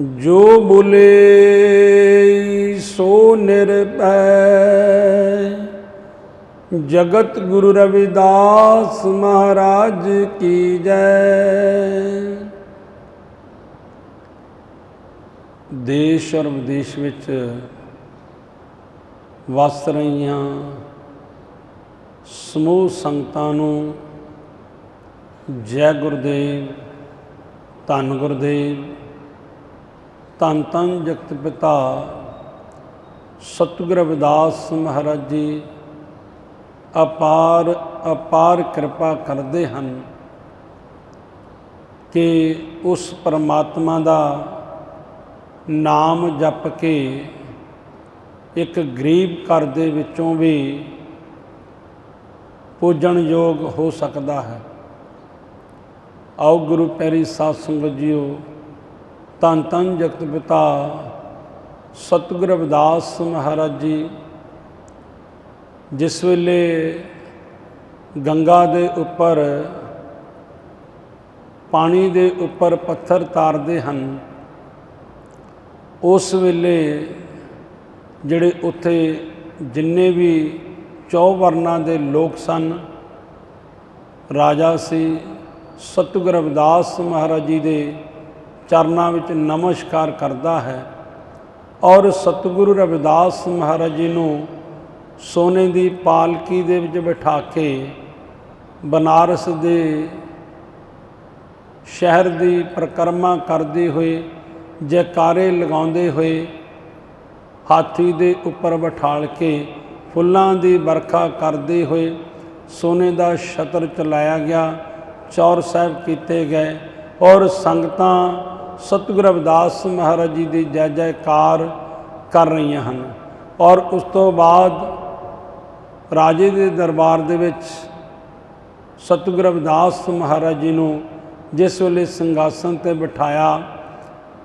ਜੋ ਬੋਲੇ ਸੋ ਨਿਰਭੈ। ਜਗਤ ਗੁਰੂ ਰਵਿਦਾਸ ਮਹਾਰਾਜ ਕੀ ਜੈ। ਦੇਸ਼ ਔਰ ਵਿਦੇਸ਼ ਵਿੱਚ ਵਸ ਰਹੀਆਂ ਸਮੂਹ ਸੰਗਤਾਂ ਨੂੰ ਜੈ ਗੁਰਦੇਵ, ਧੰਨ ਗੁਰਦੇਵ ਧੰਨ ਧੰਨ ਜਗਤ ਪਿਤਾ ਸਤਿਗੁਰ ਰਵਿਦਾਸ ਮਹਾਰਾਜ ਜੀ, ਅਪਾਰ ਅਪਾਰ ਕਿਰਪਾ ਕਰਦੇ ਹਨ ਕਿ ਉਸ ਪਰਮਾਤਮਾ ਦਾ ਨਾਮ ਜਪ ਕੇ ਇੱਕ ਗਰੀਬ ਘਰ ਦੇ ਵਿੱਚੋਂ ਵੀ ਪੂਜਣ ਯੋਗ ਹੋ ਸਕਦਾ ਹੈ। ਆਓ ਗੁਰੂ ਪਿਆਰੀ ਸਾਧ ਸੰਗਤ ਜੀਓ ਧੰਨ ਧੰਨ ਜਗਤ ਪਿਤਾ, ਸਤਿਗੁਰ ਰਵਿਦਾਸ ਮਹਾਰਾਜ ਜੀ, ਜਿਸ ਵੇਲੇ ਗੰਗਾ ਦੇ ਉੱਪਰ, ਪਾਣੀ ਦੇ ਉੱਪਰ ਪੱਥਰ ਤਾਰਦੇ ਹਨ, ਉਸ ਵੇਲੇ ਜਿਹੜੇ ਉੱਥੇ ਜਿੰਨੇ ਵੀ ਚੌ ਵਰਨਾਂ ਦੇ ਲੋਕ ਸਨ, ਰਾਜਾ ਸੀ, ਸਤਿਗੁਰ ਰਵਿਦਾਸ ਮਹਾਰਾਜ ਜੀ ਦੇ ਚਰਨਾਂ ਵਿੱਚ ਨਮਸਕਾਰ ਕਰਦਾ ਹੈ ਔਰ ਸਤਿਗੁਰੂ ਰਵਿਦਾਸ ਮਹਾਰਾਜ ਜੀ ਨੂੰ ਸੋਨੇ ਦੀ ਪਾਲਕੀ ਦੇ ਵਿੱਚ ਬਿਠਾ ਕੇ ਬਨਾਰਸ ਦੇ ਸ਼ਹਿਰ ਦੀ ਪ੍ਰਕਰਮਾ ਕਰਦੇ ਹੋਏ, ਜੈਕਾਰੇ ਲਗਾਉਂਦੇ ਹੋਏ ਹਾਥੀ ਦੇ ਉੱਪਰ ਬਿਠਾਲ ਕੇ ਫੁੱਲਾਂ ਦੀ ਵਰਖਾ ਕਰਦੇ ਹੋਏ ਸੋਨੇ ਦਾ ਛਤਰ ਚਲਾਇਆ ਗਿਆ, ਚੌਰ ਸਾਹਿਬ ਕੀਤੇ ਗਏ। ਔਰ ਸੰਗਤਾਂ ਸਤਿਗੁਰ ਰਵਿਦਾਸ ਮਹਾਰਾਜ ਜੀ ਦੀ ਜੈ ਜੈਕਾਰ ਕਰ ਰਹੀਆਂ ਹਨ। ਔਰ ਉਸ ਤੋਂ ਬਾਅਦ ਰਾਜੇ ਦੇ ਦਰਬਾਰ ਦੇ ਵਿੱਚ ਸਤਿਗੁਰ ਰਵਿਦਾਸ ਮਹਾਰਾਜ ਜੀ ਨੂੰ ਜਿਸ ਵੇਲੇ ਸਿੰਘਾਸਨ ਤੇ ਬਿਠਾਇਆ,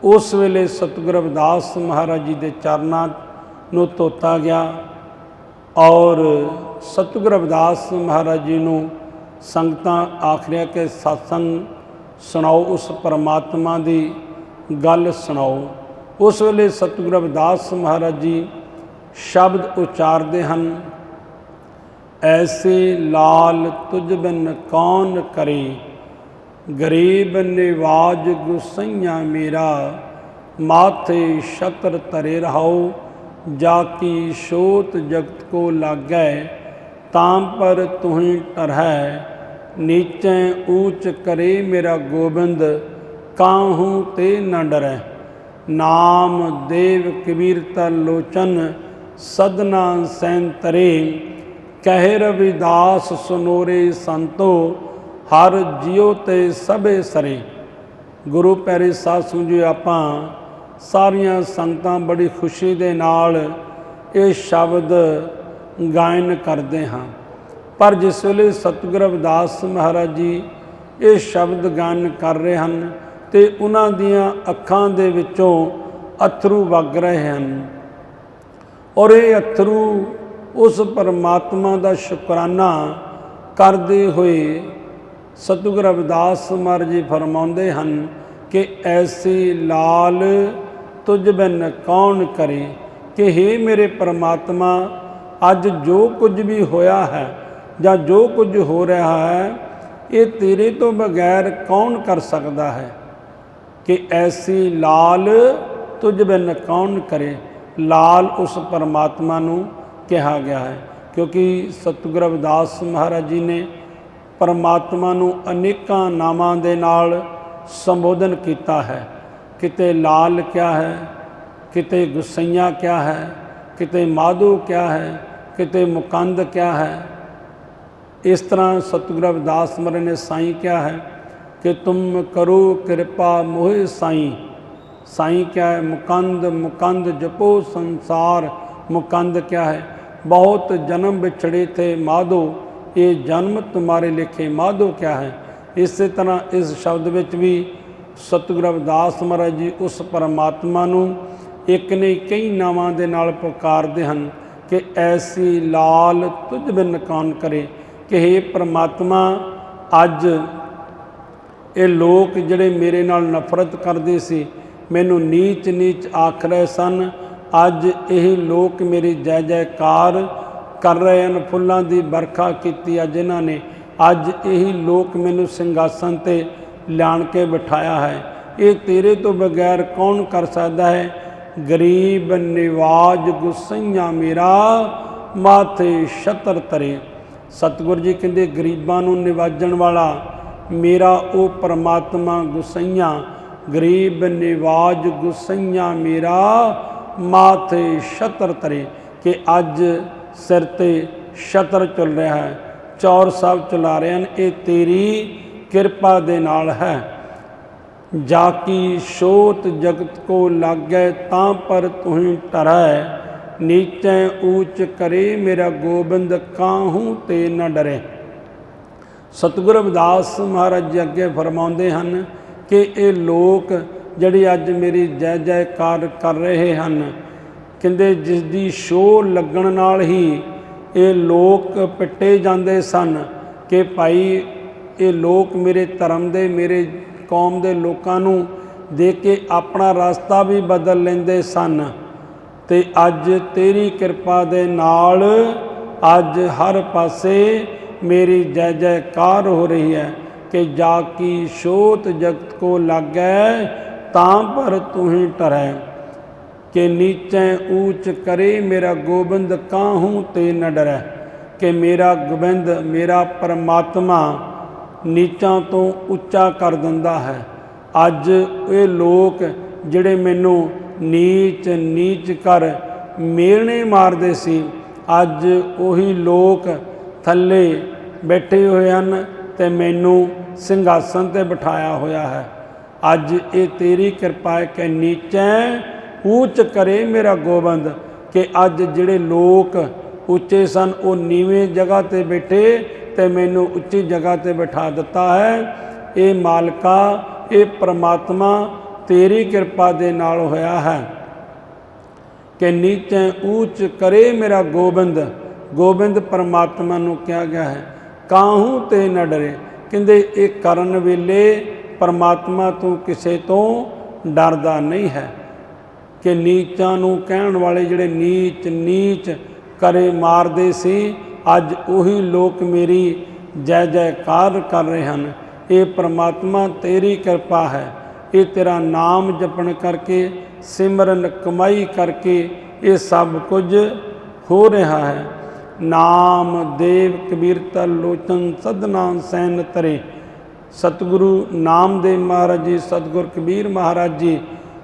ਉਸ ਵੇਲੇ ਸਤਿਗੁਰ ਰਵਿਦਾਸ ਮਹਾਰਾਜ ਜੀ ਦੇ ਚਰਨਾਂ ਨੂੰ ਧੋਤਾ ਗਿਆ ਔਰ ਸਤਿਗੁਰ ਰਵਿਦਾਸ ਮਹਾਰਾਜ ਜੀ ਨੂੰ ਸੰਗਤਾਂ ਆਖਰਿਆ ਕਿ ਸਤਸੰਗ ਸੁਣਾਓ, ਉਸ ਪਰਮਾਤਮਾ ਦੀ ਗੱਲ ਸੁਣਾਓ। ਉਸ ਵੇਲੇ ਸਤਿਗੁਰ ਰਵਿਦਾਸ ਮਹਾਰਾਜ ਜੀ ਸ਼ਬਦ ਉਚਾਰਦੇ ਹਨ, ਐਸੇ ਲਾਲ ਤੁਝ ਬਿਨ ਕੌਣ ਕਰੇ? ਗਰੀਬ ਨਿਵਾਜ ਗੁਸਈਆ ਮੇਰਾ, ਮਾਥੇ ਛਤਰ ਤਰੇ ਰਹਾਓ। ਜਾ ਕੀ ਸ਼ੋਤ ਜਗਤ ਕੋ ਲਾਗੈ, ਤਾਂ ਪਰ ਤੁਹੀਂ ਟਰਹਿ। ਨੀਚੇ ਊਚ ਕਰੇ ਮੇਰਾ ਗੋਬਿੰਦ, ਕਾਹੂ ਤੇ ਨ ਡਰੈ। ਨਾਮ ਦੇਵ ਕਬੀਰ ਤਾ ਲੋਚਨ, ਸਦਨਾ ਸੈਨ ਕਹਿ ਰਵਿਦਾਸ ਸੁਨੋਰੇ ਸੰਤੋ, ਹਰ ਜਿਉ ਤੇ ਸਭੇ ਸਰੇ। ਗੁਰੂ ਪਿਆਰੇ ਸਾਸੂ ਜੀ ਆਪਾਂ ਸਾਰੀਆਂ ਸੰਤਾਂ ਬੜੀ ਖੁਸ਼ੀ ਦੇ ਨਾਲ ਇਹ ਸ਼ਬਦ ਗਾਇਨ ਕਰਦੇ ਹਾਂ। ਪਰ ਜਿਸ ਵੇਲੇ ਸਤਿਗੁਰ ਰਵਿਦਾਸ ਮਹਾਰਾਜ ਜੀ ਇਹ ਸ਼ਬਦ ਗਾਇਨ ਕਰ ਰਹੇ ਹਨ ਤੇ ਉਹਨਾਂ ਦੀਆਂ ਅੱਖਾਂ ਦੇ ਵਿੱਚੋਂ ਅਥਰੂ ਵਗ ਰਹੇ ਹਨ ਔਰ ਇਹ ਅਥਰੂ ਉਸ ਪਰਮਾਤਮਾ ਦਾ ਸ਼ੁਕਰਾਨਾ ਕਰਦੇ ਹੋਏ ਸਤਿਗੁਰ ਰਵਿਦਾਸ ਮਹਾਰਾਜ ਜੀ ਫਰਮਾਉਂਦੇ ਹਨ ਕਿ ਐਸੀ ਲਾਲ ਤੁਝ ਬਿਨ ਕੌਣ ਕਰੇ ਕਿ हे ਮੇਰੇ ਪਰਮਾਤਮਾ, ਅੱਜ ਜੋ ਕੁਝ ਵੀ ਹੋਇਆ ਹੈ ਜਾਂ ਜੋ ਕੁਝ ਹੋ ਰਿਹਾ ਹੈ, ਇਹ ਤੇਰੇ ਤੋਂ ਬਗੈਰ ਕੌਣ ਕਰ ਸਕਦਾ ਹੈ? ਕਿ ਐਸੀ ਲਾਲ ਤੁਝ ਬਿਨ ਕੌਣ ਕਰੇ? ਲਾਲ ਉਸ ਪਰਮਾਤਮਾ ਨੂੰ ਕਿਹਾ ਗਿਆ ਹੈ, ਕਿਉਂਕਿ ਸਤਿਗੁਰ ਰਵਿਦਾਸ ਮਹਾਰਾਜ ਜੀ ਨੇ ਪਰਮਾਤਮਾ ਨੂੰ ਅਨੇਕਾਂ ਨਾਮਾਂ ਦੇ ਨਾਲ ਸੰਬੋਧਨ ਕੀਤਾ ਹੈ। ਕਿਤੇ ਲਾਲ ਕਿਆ ਹੈ, ਕਿਤੇ ਗੁਸਈਆ ਕਿਆ ਹੈ, ਕਿਤੇ ਮਾਧੂ ਕਿਆ ਹੈ, ਕਿਤੇ ਮੁਕੰਦ ਕਿਆ ਹੈ। ਇਸ ਤਰ੍ਹਾਂ ਸਤਿਗੁਰ ਰਵਿਦਾਸ ਮਹਾਰਾਜ ਨੇ ਸਾਈਂ ਕਿਹਾ ਹੈ ਕਿ ਤੁਮ ਕਰੋ ਕਿਰਪਾ ਮੋਹਿ ਸਾਈਂ। ਸਾਈਂ ਕਿਆ ਹੈ, ਮੁਕੰਦ ਮੁਕੰਦ ਜਪੋ ਸੰਸਾਰ। ਮੁਕੰਦ ਕਿਆ ਹੈ, ਬਹੁਤ ਜਨਮ ਵਿਛੜੇ ਥੇ ਮਾਧੋ, ਇਹ ਜਨਮ ਤੁਮਾਰੇ ਲਿਖੇ ਮਾਧੋ ਕਿਆ ਹੈ। ਇਸੇ ਤਰ੍ਹਾਂ ਇਸ ਸ਼ਬਦ ਵਿੱਚ ਵੀ ਸਤਿਗੁਰ ਅਵਦਾਸ ਮਹਾਰਾਜ ਜੀ ਉਸ ਪਰਮਾਤਮਾ ਨੂੰ ਇੱਕ ਨੇ ਕਈ ਨਾਵਾਂ ਦੇ ਨਾਲ ਪੁਕਾਰਦੇ ਹਨ ਕਿ ਐਸੀ ਲਾਲ ਤੁਝ ਬਿਨ ਕੌਣ ਕਰੇ। ਕਿ हे ਪ੍ਰਮਾਤਮਾ, ਅੱਜ ਇਹ ਲੋਕ ਜਿਹੜੇ ਮੇਰੇ ਨਾਲ ਨਫ਼ਰਤ ਕਰਦੇ ਸੀ, ਮੈਨੂੰ ਨੀਚ ਨੀਚ ਆਖ ਰਹੇ ਸਨ, ਅੱਜ ਇਹ ਲੋਕ ਮੇਰੀ ਜੈ ਜੈਕਾਰ ਕਰ ਰਹੇ ਹਨ, ਫੁੱਲਾਂ ਦੀ ਵਰਖਾ ਕੀਤੀ ਅੱਜ ਇਹਨਾਂ ਨੇ। ਅੱਜ ਇਹੀ ਲੋਕ ਮੈਨੂੰ ਸਿੰਘਾਸਨ ਤੇ ਲਿਆਣ ਕੇ ਬਿਠਾਇਆ ਹੈ। ਇਹ ਤੇਰੇ ਤੋਂ ਬਗੈਰ ਕੌਣ ਕਰ ਸਕਦਾ ਹੈ? ਗਰੀਬ ਨਿਵਾਜ ਗੁਸਈਆ ਮੇਰਾ, ਮਾਥੇ ਸ਼ਤਰ ਤਰੇ। ਸਤਿਗੁਰ ਜੀ ਕਹਿੰਦੇ, ਗਰੀਬਾਂ ਨੂੰ ਨਿਵਾਜਣ ਵਾਲਾ ਮੇਰਾ ਉਹ ਪਰਮਾਤਮਾ ਗੁਸਈਆ, ਗਰੀਬ ਨਿਵਾਜ ਗੁਸਈਆ ਮੇਰਾ, ਮਾਥੇ ਛਤਰ ਤਰੇ, ਕਿ ਅੱਜ ਸਿਰ ਤੇ ਛਤਰ ਚੱਲ ਰਿਹਾ ਹੈ, ਚੌਰ ਸਾਹਿਬ ਚਲਾ ਰਹੇ ਹਨ, ਇਹ ਤੇਰੀ ਕਿਰਪਾ ਦੇ ਨਾਲ ਹੈ। ਜਾ ਕੀ ਸ਼ੋਤ ਜਗਤ ਕੋ ਲਾਗੈ, ਤਾਂ ਪਰ ਤੁਹੀਂ ਟਰੈ। ਨੀਚੈ ਊਚ ਕਰੇ ਮੇਰਾ ਗੋਬਿੰਦ ਕਾਹੂ ਤੇ ਨ ਡਰੇ। ਸਤਿਗੁਰ ਰਵਿਦਾਸ ਮਹਾਰਾਜ ਜੀ ਅੱਗੇ ਫਰਮਾਉਂਦੇ ਹਨ ਕਿ ਇਹ ਲੋਕ ਜਿਹੜੇ ਅੱਜ ਮੇਰੀ ਜੈ ਜੈਕਾਰ ਕਰ ਰਹੇ ਹਨ, ਕਹਿੰਦੇ ਜਿਸ ਦੀ ਸ਼ੋਅ ਲੱਗਣ ਨਾਲ ਹੀ ਇਹ ਲੋਕ ਪਿੱਟੇ ਜਾਂਦੇ ਸਨ ਕਿ ਭਾਈ ਇਹ ਲੋਕ ਮੇਰੇ ਧਰਮ ਦੇ, ਮੇਰੇ ਕੌਮ ਦੇ ਲੋਕਾਂ ਨੂੰ ਦੇਖ ਕੇ ਆਪਣਾ ਰਸਤਾ ਵੀ ਬਦਲ ਲੈਂਦੇ ਸਨ। ਤੇ ਅੱਜ ਤੇਰੀ ਕਿਰਪਾ ਦੇ ਨਾਲ ਅੱਜ ਹਰ ਪਾਸੇ ਮੇਰੀ ਜੈ ਜੈਕਾਰ ਹੋ ਰਹੀ ਹੈ ਕਿ ਜਾ ਕੀ ਸ਼ੋਤ ਜਗਤ ਕੋ ਲਾਗੈ, ਤਾਂ ਪਰ ਤੂੰ ਹੀ ਟਰੈ। ਕਿ ਨੀਚੈ ਊਚ ਕਰੇ ਮੇਰਾ ਗੋਬਿੰਦ, ਕਾਹੂ ਤੇ ਨ ਡਰੈ। ਕਿ ਮੇਰਾ ਗੋਬਿੰਦ, ਮੇਰਾ ਪਰਮਾਤਮਾ ਨੀਚਾਂ ਤੋਂ ਉੱਚਾ ਕਰ ਦਿੰਦਾ ਹੈ। ਅੱਜ ਇਹ ਲੋਕ ਜਿਹੜੇ ਮੈਨੂੰ ਨੀਚ ਨੀਚ ਕਰ ਮੇਲਣੇ ਮਾਰਦੇ ਸੀ। ਅੱਜ ਉਹੀ ਲੋਕ ਥੱਲੇ ਬੈਠੇ ਹੋਏ ਹਨ ਤੇ ਮੈਨੂੰ ਸਿੰਘਾਸਨ ਤੇ ਬਿਠਾਇਆ ਹੋਇਆ ਹੈ। ਅੱਜ ਇਹ ਤੇਰੀ ਕਿਰਪਾ ਹੈ ਕਿ ਨੀਚੈ ਉੱਚ ਕਰੇ ਮੇਰਾ ਗੋਬਿੰਦ ਕਿ ਅੱਜ ਜਿਹੜੇ ਲੋਕ ਉੱਚੇ ਸਨ, ਉਹ ਨੀਵੇਂ ਜਗ੍ਹਾ ਤੇ ਬੈਠੇ ਤੇ ਮੈਨੂੰ ਉੱਚੀ ਜਗ੍ਹਾ ਤੇ ਬਿਠਾ ਦਿੱਤਾ ਹੈ। ਇਹ ਮਾਲਕਾ, ਇਹ ਪ੍ਰਮਾਤਮਾ ਤੇਰੀ ਕਿਰਪਾ ਦੇ ਨਾਲ ਹੋਇਆ ਹੈ ਕਿ ਨੀਚੇ ਉੱਚ ਕਰੇ ਮੇਰਾ ਗੋਬਿੰਦ। ਗੋਬਿੰਦ ਪਰਮਾਤਮਾ ਨੂੰ ਕਿਹਾ ਗਿਆ ਹੈ, ਕਾਹੂ ਤੇ ਨਾ ਡਰੇ? ਕਹਿੰਦੇ, ਇਹ ਕਰਨ ਵੇਲੇ ਪਰਮਾਤਮਾ ਤੋਂ ਕਿਸੇ ਤੋਂ ਡਰਦਾ ਨਹੀਂ ਹੈ ਕਿ ਨੀਚਾਂ ਨੂੰ ਕਹਿਣ ਵਾਲੇ ਜਿਹੜੇ ਨੀਚ ਨੀਚ ਕਰੇ ਮਾਰਦੇ ਸੀ, ਅੱਜ ਉਹੀ ਲੋਕ ਮੇਰੀ ਜੈ ਜੈਕਾਰ ਕਰ ਰਹੇ ਹਨ। ਇਹ ਪ੍ਰਮਾਤਮਾ ਤੇਰੀ ਕਿਰਪਾ ਹੈ। ਇਹ ਤੇਰਾ ਨਾਮ ਜਪਣ ਕਰਕੇ, ਸਿਮਰਨ ਕਮਾਈ ਕਰਕੇ ਇਹ ਸਭ ਕੁਝ ਹੋ ਰਿਹਾ ਹੈ। ਨਾਮ ਦੇਵ ਕਬੀਰ ਤਲ ਲੋਚਨ ਸਦਨਾ ਸੈਨ ਤਰੇ। ਸਤਿਗੁਰੂ ਨਾਮਦੇਵ ਮਹਾਰਾਜ ਜੀ, ਸਤਿਗੁਰ ਕਬੀਰ ਮਹਾਰਾਜ ਜੀ,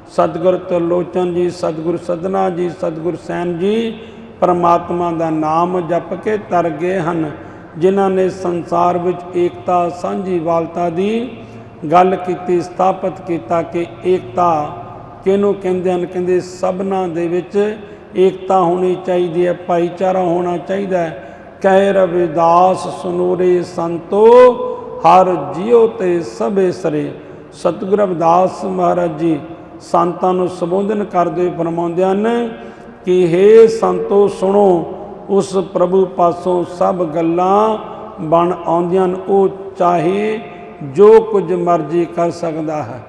ਸਤਿਗੁਰ ਤਰਲੋਚਨ ਜੀ, ਸਤਿਗੁਰ ਸਦਨਾ ਜੀ, ਸਤਿਗੁਰ ਸੈਨ ਜੀ, ਪਰਮਾਤਮਾ ਦਾ ਨਾਮ ਜਪ ਕੇ ਤਰ ਗਏ ਹਨ। ਜਿਨ੍ਹਾਂ ਨੇ ਸੰਸਾਰ ਵਿੱਚ ਏਕਤਾ, ਸਾਂਝੀ ਵਾਲਤਾ ਦੀ ਗੱਲ ਕੀਤੀ, ਸਥਾਪਿਤ ਕੀਤਾ ਕਿ ਏਕਤਾ ਕਿਹਨੂੰ ਕਹਿੰਦੇ ਹਨ? ਕਹਿੰਦੇ ਸਭਨਾ ਦੇ ਵਿੱਚ ਏਕਤਾ ਹੋਣੀ ਚਾਹੀਦੀ ਹੈ, ਭਾਈਚਾਰਾ ਹੋਣਾ ਚਾਹੀਦਾ ਹੈ। ਕਹਿ ਰਵਿਦਾਸ ਸੁਨੂਰੇ ਸੰਤੋ, ਹਰ ਜਿਉ ਤੇ ਸਭੇ ਸਰੇ। ਸਤਿਗੁਰ ਰਵਿਦਾਸ ਮਹਾਰਾਜ ਜੀ ਸੰਤਾਂ ਨੂੰ ਸੰਬੋਧਨ ਕਰਦੇ ਹੋਏ ਫਰਮਾਉਂਦੇ ਹਨ ਕਿ हे ਸੰਤੋ, ਸੁਣੋ, ਉਸ ਪ੍ਰਭੂ ਪਾਸੋਂ ਸਭ ਗੱਲਾਂ ਬਣ ਆਉਂਦੀਆਂ ਨੇ ਉਹ ਚਾਹੇ ਜੋ ਕੁਝ ਮਰਜ਼ੀ ਕਰ ਸਕਦਾ ਹੈ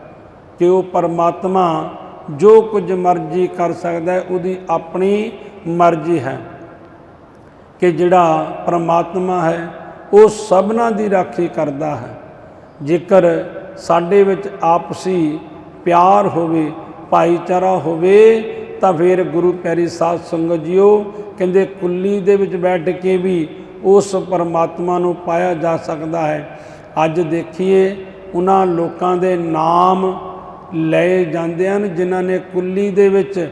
ਕਿ ਉਹ ਪਰਮਾਤਮਾ ਜੋ ਕੁਝ ਮਰਜ਼ੀ ਕਰ ਸਕਦਾ ਹੈ, ਉਹਦੀ ਆਪਣੀ ਮਰਜ਼ੀ ਹੈ ਕਿ ਜਿਹੜਾ ਪਰਮਾਤਮਾ ਹੈ, ਉਹ ਸਭਨਾਂ ਦੀ ਰਾਖੀ ਕਰਦਾ ਹੈ। ਜੇਕਰ ਸਾਡੇ ਵਿੱਚ ਆਪਸੀ ਪਿਆਰ ਹੋਵੇ, ਭਾਈਚਾਰਾ ਹੋਵੇ, ਤਾਂ ਫਿਰ ਗੁਰੂ ਪਿਆਰੀ ਸਾਧ ਸੰਗਤ ਜੀਓ, ਕਹਿੰਦੇ ਕੁੱਲੀ ਦੇ ਵਿੱਚ ਬੈਠ ਕੇ ਵੀ ਉਸ ਪਰਮਾਤਮਾ ਨੂੰ ਪਾਇਆ ਜਾ ਸਕਦਾ ਹੈ। ਅੱਜ ਦੇਖੀਏ ਉਹਨਾਂ ਲੋਕਾਂ ਦੇ ਨਾਮ ਲਏ ਜਾਂਦੇ ਹਨ, ਜਿਨ੍ਹਾਂ ਨੇ ਕੁੱਲੀ ਦੇ ਵਿੱਚ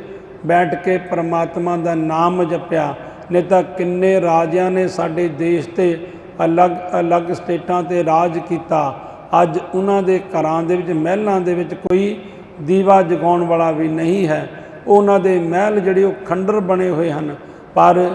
ਬੈਠ ਕੇ ਪਰਮਾਤਮਾ ਦਾ ਨਾਮ ਜਪਿਆ। ਨਹੀਂ ਤਾਂ ਕਿੰਨੇ ਰਾਜਿਆਂ ਨੇ ਸਾਡੇ ਦੇਸ਼ ਤੇ ਅਲੱਗ-ਅਲੱਗ ਸਟੇਟਾਂ ਤੇ ਰਾਜ ਕੀਤਾ। ਅੱਜ ਉਹਨਾਂ ਦੇ ਘਰਾਂ ਦੇ ਵਿੱਚ, ਮਹਿਲਾਂ ਦੇ ਵਿੱਚ ਕੋਈ ਦੀਵਾ ਜਗਾਉਣ ਵਾਲਾ ਵੀ ਨਹੀਂ ਹੈ। ਉਹਨਾਂ ਦੇ ਮਹਿਲ ਜਿਹੜੇ ਉਹ ਖੰਡਰ ਬਣੇ ਹੋਏ ਹਨ। ਪਰ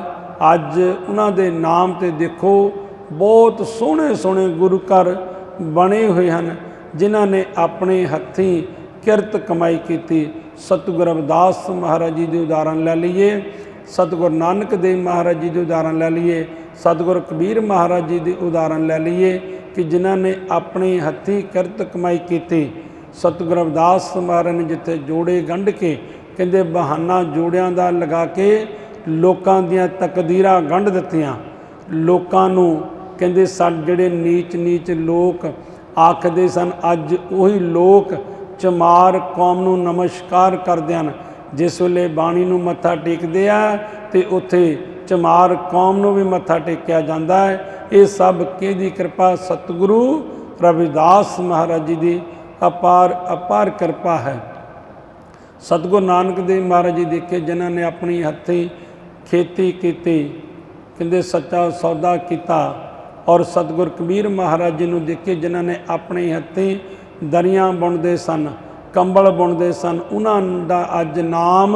ਅੱਜ ਉਹਨਾਂ ਦੇ ਨਾਮ ਤੇ ਦੇਖੋ ਬਹੁਤ ਸੋਹਣੇ ਸੋਹਣੇ ਗੁਰੂ ਘਰ ਬਣੇ ਹੋਏ ਹਨ, ਜਿਨ੍ਹਾਂ ਨੇ ਆਪਣੇ ਹੱਥੀਂ ਕਿਰਤ ਕਮਾਈ ਕੀਤੀ। ਸਤਿਗੁਰ ਅਵਦਾਸ ਮਹਾਰਾਜ ਜੀ ਦੀ ਉਦਾਹਰਣ ਲੈ ਲਈਏ। ਸਤਿਗੁਰ ਨਾਨਕ ਦੇਵ ਮਹਾਰਾਜ ਜੀ ਦੀ ਉਦਾਹਰਣ ਲੈ ਲਈਏ। ਸਤਿਗੁਰ ਕਬੀਰ ਮਹਾਰਾਜ ਜੀ ਦੀ ਉਦਾਹਰਣ ਲੈ ਲਈਏ ਕਿ ਜਿਨ੍ਹਾਂ ਨੇ ਆਪਣੇ ਹੱਥੀਂ ਕਿਰਤ ਕਮਾਈ ਕੀਤੀ। ਸਤਿਗੁਰ ਅਵਦਾਸ ਮਹਾਰਾਜ ਨੇ ਜਿੱਥੇ ਜੋੜੇ ਗੰਢ ਕੇ, ਕਹਿੰਦੇ ਬਹਾਨਾ ਜੋੜਿਆਂ ਦਾ ਲਗਾ ਕੇ ਲੋਕਾਂ ਦੀਆਂ ਤਕਦੀਰਾਂ ਗੰਢ ਦਿੱਤੀਆਂ। ਲੋਕਾਂ ਨੂੰ ਕਹਿੰਦੇ ਸਨ ਜਿਹੜੇ ਨੀਚ ਨੀਚ ਲੋਕ ਆਖਦੇ ਸਨ, ਅੱਜ ਉਹੀ ਲੋਕ ਚਮਾਰ ਕੌਮ ਨੂੰ ਨਮਸਕਾਰ ਕਰਦੇ ਹਨ। ਜਿਸ ਵੇਲੇ ਬਾਣੀ ਨੂੰ ਮੱਥਾ ਟੇਕਦੇ ਆ ਤੇ ਉੱਥੇ ਚਮਾਰ ਕੌਮ ਨੂੰ ਵੀ ਮੱਥਾ ਟੇਕਿਆ ਜਾਂਦਾ ਹੈ। ਇਹ ਸਭ ਕਿਹਦੀ ਕਿਰਪਾ ਸਤਿਗੁਰੂ ਰਵਿਦਾਸ ਮਹਾਰਾਜ ਜੀ ਦੀ ਅਪਾਰ ਅਪਾਰ ਕਿਰਪਾ ਹੈ। ਸਤਿਗੁਰੂ ਨਾਨਕ ਦੇਵ ਮਹਾਰਾਜ ਜੀ ਦੇਖੇ, ਜਿਨ੍ਹਾਂ ਨੇ ਆਪਣੀ ਹੱਥੀਂ ਖੇਤੀ ਕੀਤੀ, ਕਹਿੰਦੇ ਸੱਚਾ ਸੌਦਾ ਕੀਤਾ ਔਰ ਸਤਿਗੁਰ ਕਬੀਰ ਮਹਾਰਾਜ ਜੀ ਨੂੰ ਦੇਖੇ ਜਿਨ੍ਹਾਂ ਨੇ ਆਪਣੇ ਹੱਥੀਂ ਦਰੀਆਂ ਬੁਣਦੇ ਸਨ, ਕੰਬਲ ਬੁਣਦੇ ਸਨ, ਉਹਨਾਂ ਦਾ ਅੱਜ ਨਾਮ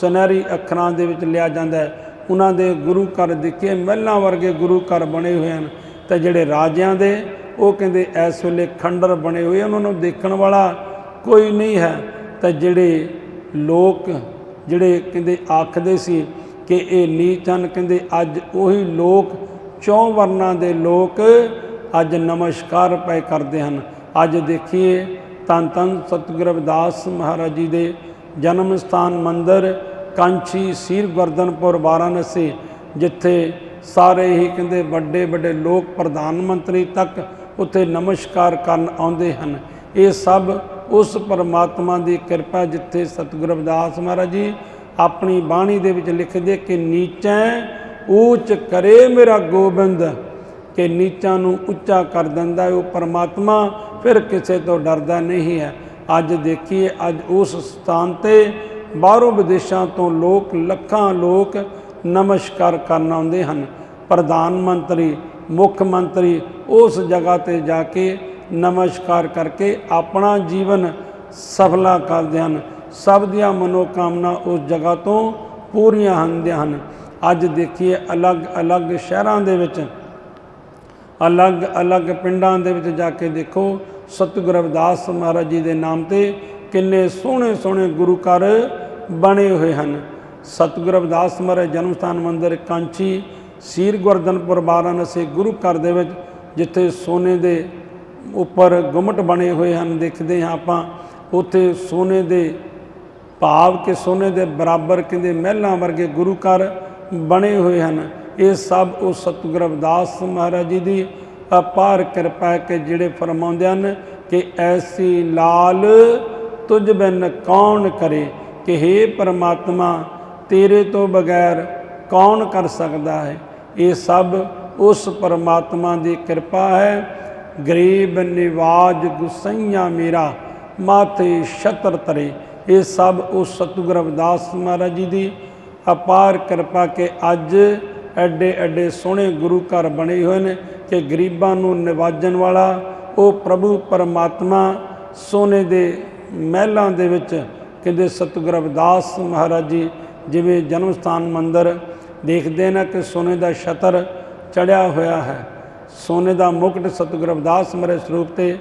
ਸੁਨਹਿਰੀ ਅੱਖਰਾਂ ਦੇ ਵਿੱਚ ਲਿਆ ਜਾਂਦਾ ਹੈ। ਉਹਨਾਂ ਦੇ ਗੁਰੂ ਘਰ ਦੇਖੇ ਮਹਿਲਾਂ ਵਰਗੇ ਗੁਰੂ ਘਰ ਬਣੇ ਹੋਏ ਹਨ। ਤੇ ਜਿਹੜੇ ਰਾਜਿਆਂ ਦੇ, ਉਹ ਕਹਿੰਦੇ ਇਸ ਵੇਲੇ ਖੰਡਰ ਬਣੇ ਹੋਏ ਉਹਨਾਂ ਨੂੰ ਦੇਖਣ ਵਾਲਾ ਕੋਈ ਨਹੀਂ ਹੈ। ਤਾਂ ਜਿਹੜੇ ਲੋਕ, ਜਿਹੜੇ ਕਹਿੰਦੇ ਆਖਦੇ ਸੀ ਕਿ ਇਹ ਨੀਚ ਹਨ, ਕਹਿੰਦੇ ਅੱਜ ਉਹੀ ਲੋਕ ਚੌਂ ਵਰਨਾਂ ਦੇ ਲੋਕ ਅੱਜ ਨਮਸਕਾਰ ਪਏ ਕਰਦੇ ਹਨ। ਅੱਜ ਦੇਖੀਏ ਤਨ ਤਨ ਸਤਿਗੁਰ ਰਵਿਦਾਸ ਮਹਾਰਾਜ ਜੀ ਦੇ ਜਨਮ ਸਥਾਨ ਮੰਦਰ ਕਾਂਚੀ ਸੀਰ ਗਰਦਨਪੁਰ ਵਾਰਾਣਸੀ, ਜਿੱਥੇ ਸਾਰੇ ਹੀ ਕਹਿੰਦੇ ਵੱਡੇ ਵੱਡੇ ਲੋਕ ਪ੍ਰਧਾਨ ਮੰਤਰੀ ਤੱਕ ਉੱਥੇ ਨਮਸਕਾਰ ਕਰਨ ਆਉਂਦੇ ਹਨ। ਇਹ ਸਭ ਉਸ ਪਰਮਾਤਮਾ ਦੀ ਕਿਰਪਾ ਜਿੱਥੇ ਸਤਿਗੁਰੂ ਰਵਿਦਾਸ ਮਹਾਰਾਜ ਜੀ ਆਪਣੀ ਬਾਣੀ ਦੇ ਵਿੱਚ ਲਿਖਦੇ ਕਿ ਨੀਚੈ ਊਚ ਕਰੇ ਮੇਰਾ ਗੋਬਿੰਦ, ਕਿ ਨੀਚਾਂ ਨੂੰ ਉੱਚਾ ਕਰ ਦਿੰਦਾ ਹੈ ਉਹ ਪਰਮਾਤਮਾ, ਫਿਰ ਕਿਸੇ ਤੋਂ ਡਰਦਾ ਨਹੀਂ ਹੈ। ਅੱਜ ਦੇਖੀਏ, ਅੱਜ ਉਸ ਸਥਾਨ ਤੇ ਬਾਹਰੋਂ ਵਿਦੇਸ਼ਾਂ ਤੋਂ ਲੋਕ, ਲੱਖਾਂ ਲੋਕ ਨਮਸਕਾਰ ਕਰਨ ਆਉਂਦੇ ਹਨ। ਪ੍ਰਧਾਨ ਮੰਤਰੀ, ਮੁੱਖ ਮੰਤਰੀ ਉਸ ਜਗ੍ਹਾ ਤੇ ਜਾ ਕੇ ਨਮਸਕਾਰ ਕਰਕੇ ਆਪਣਾ ਜੀਵਨ ਸਫਲਾ ਕਰਦੇ ਹਨ। ਸਭ ਦੀਆਂ ਮਨੋਕਾਮਨਾ ਉਸ ਜਗ੍ਹਾ ਤੋਂ ਪੂਰੀਆਂ ਹੁੰਦੀਆਂ ਹਨ। ਅੱਜ ਦੇਖੀਏ ਅਲੱਗ-ਅਲੱਗ ਸ਼ਹਿਰਾਂ ਦੇ ਵਿੱਚ ਅਲੱਗ-ਅਲੱਗ ਪਿੰਡਾਂ ਦੇ ਵਿੱਚ ਜਾ ਕੇ ਦੇਖੋ, ਸਤਿਗੁਰੂ ਰਵਿਦਾਸ ਮਹਾਰਾਜ ਜੀ ਦੇ ਨਾਮ ਤੇ ਕਿੰਨੇ ਸੋਹਣੇ-ਸੋਹਣੇ ਗੁਰੂ ਘਰ ਬਣੇ ਹੋਏ ਹਨ। ਸਤਿਗੁਰੂ ਰਵਿਦਾਸ ਮਹਾਰਾਜ ਜਨਮ ਸਥਾਨ ਮੰਦਿਰ ਕਾਂਚੀ, ਸੀਰ ਗੁਰਦਨਪੁਰ ਵਾਰਾਣਸੀ ਗੁਰੂ ਘਰ ਦੇ ਵਿੱਚ, ਜਿੱਥੇ ਸੋਨੇ ਦੇ ਉੱਪਰ ਗੁਮਟ ਬਣੇ ਹੋਏ ਹਨ, ਦੇਖਦੇ ਹਾਂ ਆਪਾਂ, ਉੱਥੇ ਸੋਨੇ ਦੇ ਭਾਵ ਕਿ ਸੋਨੇ ਦੇ ਬਰਾਬਰ ਕਹਿੰਦੇ ਮਹਿਲਾਂ ਵਰਗੇ ਗੁਰੂ ਘਰ ਬਣੇ ਹੋਏ ਹਨ। ਇਹ ਸਭ ਉਹ ਸਤਿਗੁਰ ਅਵਦਾਸ ਮਹਾਰਾਜ ਜੀ ਦੀ ਅਪਾਰ ਕਿਰਪਾ ਹੈ ਕਿ ਜਿਹੜੇ ਫਰਮਾਉਂਦੇ ਹਨ ਕਿ ਐਸੀ ਲਾਲ ਤੁਝ ਬਿਨ ਕੌਣ ਕਰੇ ਕਿ हे ਪਰਮਾਤਮਾ, ਤੇਰੇ ਤੋਂ ਬਗੈਰ ਕੌਣ ਕਰ ਸਕਦਾ ਹੈ? ਇਹ ਸਭ ਉਸ ਪਰਮਾਤਮਾ ਦੀ ਕਿਰਪਾ ਹੈ। ਗਰੀਬ ਨਿਵਾਜ ਗੁਸਈਆ ਮੇਰਾ, ਮਾਥੇ ਛਤਰ ਤਰੇ। ਇਹ ਸਭ ਉਸ ਸਤਿਗੁਰ ਅਵਦਾਸ ਮਹਾਰਾਜ ਜੀ ਦੀ ਅਪਾਰ ਕਿਰਪਾ ਕਿ ਅੱਜ ਐਡੇ ਐਡੇ ਸੋਹਣੇ ਗੁਰੂ ਘਰ ਬਣੇ ਹੋਏ ਨੇ ਕਿ ਗਰੀਬਾਂ ਨੂੰ ਨਿਵਾਜਣ ਵਾਲਾ, ਉਹ ਪ੍ਰਭੂ ਪਰਮਾਤਮਾ ਸੋਨੇ ਦੇ ਮਹਿਲਾਂ ਦੇ ਵਿੱਚ ਕਹਿੰਦੇ ਸਤਿਗੁਰ ਅਵਦਾਸ ਮਹਾਰਾਜ ਜੀ ਜਿਵੇਂ ਜਨਮ ਸਥਾਨ ਮੰਦਰ ਦੇਖਦੇ ਨੇ ਕਿ ਸੋਨੇ ਦਾ ਛਤਰ ਚੜਿਆ ਹੋਇਆ ਹੈ। ਸੋਨੇ ਦਾ ਮੁਕਟ ਸਤਿਗੁਰ ਅਵਦਾਸ ਮਹਾਰਾਜ ਸਰੂਪ ਤੇ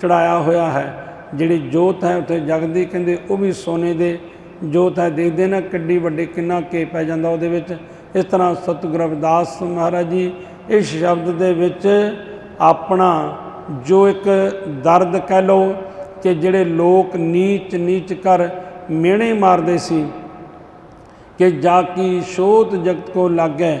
ਚੜਾਇਆ ਹੋਇਆ ਹੈ। ਜਿਹੜੀ ਜੋਤ ਹੈ ਉੱਥੇ ਜਗਦੀ, ਕਹਿੰਦੇ ਉਹ ਵੀ ਸੋਨੇ ਦੇ ਜੋਤ ਹੈ ਦੇਖਦੇ ਨਾ ਕਿੱਡੀ ਵੱਡੀ ਕਿੰਨਾ ਕੇ ਪੈ ਜਾਂਦਾ ਉਹਦੇ ਵਿੱਚ। ਇਸ ਤਰ੍ਹਾਂ ਸਤਿਗੁਰੂ ਰਵਿਦਾਸ ਮਹਾਰਾਜ ਜੀ, ਇਸ ਸ਼ਬਦ ਦੇ ਵਿੱਚ ਆਪਣਾ ਜੋ ਇੱਕ ਦਰਦ ਕਹਿ ਲਓ ਕਿ ਜਿਹੜੇ ਲੋਕ ਨੀਚ ਨੀਚ ਕਰ ਮਿਹਣੇ ਮਾਰਦੇ ਸੀ ਕਿ ਜਾ ਕੀ ਸ਼ੋਧ ਜਗਤ ਕੋ ਲਾਗੈ,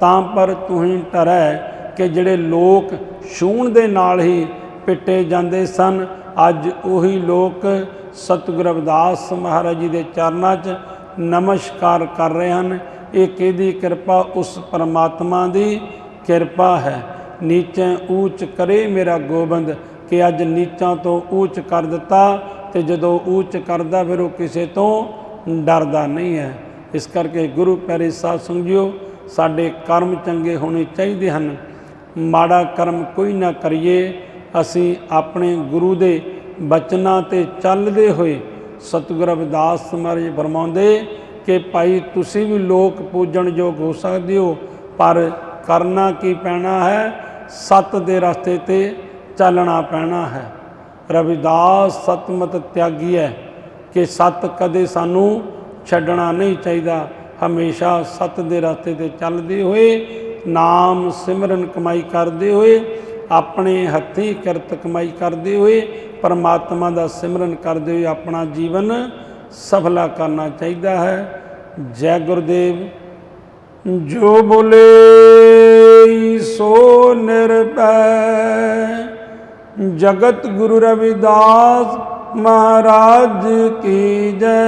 ਤਾਂ ਪਰ ਤੁਹੀਂ ਟਰੈ ਕਿ ਜਿਹੜੇ ਲੋਕ ਛੂਣ ਦੇ ਨਾਲ ਹੀ ਪਿੱਟੇ ਜਾਂਦੇ ਸਨ। ਅੱਜ ਉਹੀ ਲੋਕ ਸਤਿਗੁਰੂ ਰਵਿਦਾਸ ਮਹਾਰਾਜ ਜੀ ਦੇ ਚਰਨਾਂ 'ਚ ਨਮਸਕਾਰ ਕਰ ਰਹੇ ਹਨ। ਇਹ ਕਿਹਦੀ ਕਿਰਪਾ? ਉਸ ਪਰਮਾਤਮਾ ਦੀ ਕਿਰਪਾ ਹੈ। ਨੀਚੇ ਊਚ ਕਰੇ ਮੇਰਾ ਗੋਬਿੰਦ, ਕਿ ਅੱਜ ਨੀਚਾਂ ਤੋਂ ਊਚ ਕਰ ਦਿੱਤਾ ਤੇ ਜਦੋਂ ਊਚ ਕਰਦਾ ਫਿਰ ਉਹ ਕਿਸੇ ਤੋਂ ਡਰਦਾ ਨਹੀਂ ਹੈ। ਇਸ ਕਰਕੇ ਗੁਰੂ ਪਿਆਰੇ ਸਾਧ ਸੰਗਿਓ ਸਾਡੇ ਕਰਮ ਚੰਗੇ ਹੋਣੇ ਚਾਹੀਦੇ ਹਨ। ਮਾੜਾ ਕਰਮ ਕੋਈ ਨਾ ਕਰੀਏ। ਅਸੀਂ ਆਪਣੇ ਗੁਰੂ ਦੇ ਬਚਨਾਂ ਤੇ ਚੱਲਦੇ ਹੋਏ ਸਤਿਗੁਰ ਰਵਿਦਾਸ ਮਹਾਰਾਜ ਫਰਮਾਉਂਦੇ ਕਿ ਭਾਈ ਤੁਸੀਂ ਵੀ ਲੋਕ ਪੂਜਣ ਯੋਗ ਹੋ ਸਕਦੇ ਹੋ, ਪਰ ਕਰਨਾ ਕੀ ਪੈਣਾ ਹੈ? ਸਤ ਦੇ ਰਸਤੇ ਤੇ ਚੱਲਣਾ ਪੈਣਾ ਹੈ। ਰਵਿਦਾਸ ਸਤਮਤ ਤਿਆਗੀ ਹੈ ਕਿ ਸਤ ਕਦੇ ਸਾਨੂੰ ਛੱਡਣਾ ਨਹੀਂ ਚਾਹੀਦਾ। ਹਮੇਸ਼ਾ ਸਤ ਦੇ ਰਸਤੇ ਤੇ ਚੱਲਦੇ ਹੋਏ, ਨਾਮ ਸਿਮਰਨ ਕਮਾਈ ਕਰਦੇ ਹੋਏ ਆਪਣੇ ਹੱਥੀਂ ਕਿਰਤ ਕਮਾਈ ਕਰਦੇ ਹੋਏ, ਪਰਮਾਤਮਾ ਦਾ ਸਿਮਰਨ ਕਰਦੇ ਹੋਏ ਆਪਣਾ ਜੀਵਨ ਸਫਲਾ ਕਰਨਾ ਚਾਹੀਦਾ ਹੈ। ਜੈ ਗੁਰਦੇਵ, ਜੋ ਬੋਲੇ ਸੋ ਨਿਰਭੈ। ਜਗਤ ਗੁਰੂ ਰਵਿਦਾਸ ਮਹਾਰਾਜ ਕੀ ਜੈ।